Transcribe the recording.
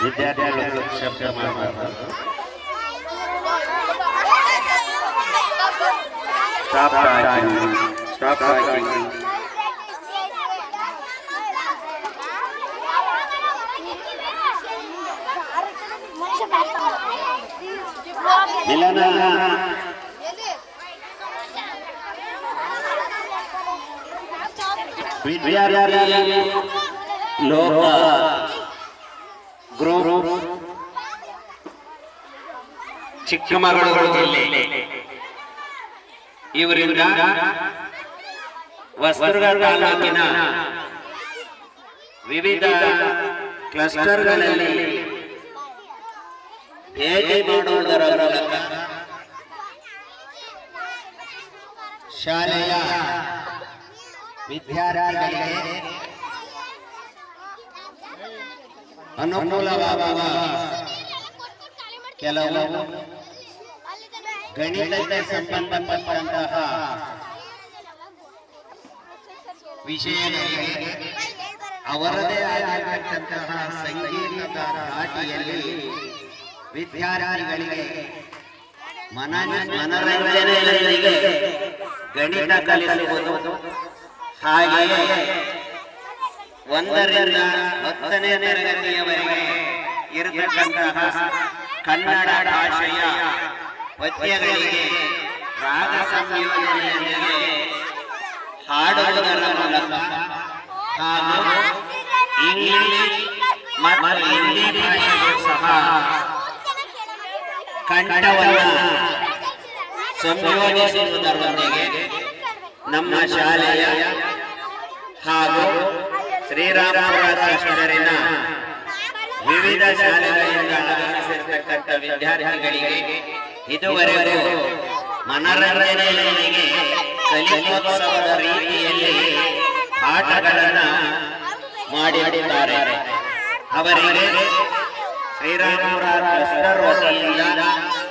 વિદ્યાર્થીઓ શબ્દ stop time stop time મિલાના ವಿದ್ಯಾರ್ಥಿ ಲೋಕ ಗ್ರೂಪ್ ಚಿಕ್ಕಮಗಳೂರು ಜಿಲ್ಲೆ ಇವರಿಂದ ವಸ್ತ್ರಗಳ ತಾಲೂಕಿನ ವಿವಿಧ ಕ್ಲಸ್ಟರ್ಗಳಲ್ಲಿ ಹೇಗೆ ಮಾಡುವುದರ ಮೂಲಕ ಶಾಲೆಯ ವಿದ್ಯಾರ್ಥಿಗಳಿಗೆ ಅನುಕೂಲವಾಗುವ ಕೆಲವು ಗಣಿತಕ್ಕೆ ಸಂಬಂಧಪಟ್ಟಂತಹ ವಿಷಯಗಳಿಗೆ ಅವರದೇ ಆಗಿರತಕ್ಕಂತಹ ಸಂಗೀತದ ಧಾಟಿಯಲ್ಲಿ ವಿದ್ಯಾರ್ಥಿಗಳಿಗೆ ಮನ ಮನರಂಜನೆಯೊಂದಿಗೆ ಗಣಿತ ಕಲಿಸುವುದು ಹಾಗೆಯೇ ಒಂದರಿಂದ ಹತ್ತನೇ ತರಗತಿಯವರೆಗೆ ಇರತಕ್ಕಂತಹ ಕನ್ನಡ ಭಾಷೆಯ ಪದ್ಯಗಳಿಗೆ ರಾಗ ಸಂಯೋಜನೆಯೊಂದಿಗೆ ಹಾಡುವುದರ ಮೂಲಕ ಹಾಗೂ ಇಂಗ್ಲಿಷ್ ಮತ್ತು ಹಿಂದಿ ಭಾಷೆಗೂ ಸಹ ಕಂಠವನ್ನು ಸಂಯೋಜಿಸುವುದರೊಂದಿಗೆ ನಮ್ಮ ಶಾಲೆಯ ಹಾಗೂ ಶ್ರೀರಾಮಪುರ ಕ್ಲಸ್ಟರಿನ ವಿವಿಧ ಶಾಲೆಗಳಿಂದ ಆಗಮಿಸಿರ್ತಕ್ಕಂಥ ವಿದ್ಯಾರ್ಥಿಗಳಿಗೆ ಇದುವರೆಗೂ ಮನರಂಜನೆಯೊಂದಿಗೆ ಕಲಿಕೋತ್ಸವದ ರೀತಿಯಲ್ಲಿ ಆಟಗಳನ್ನು ಮಾಡಿದ್ದಾರೆ ಅವರಿಗೆ ಶ್ರೀರಾಮಪುರ ಟ್ರಸ್ಟರ್ ವತಿಯಿಂದ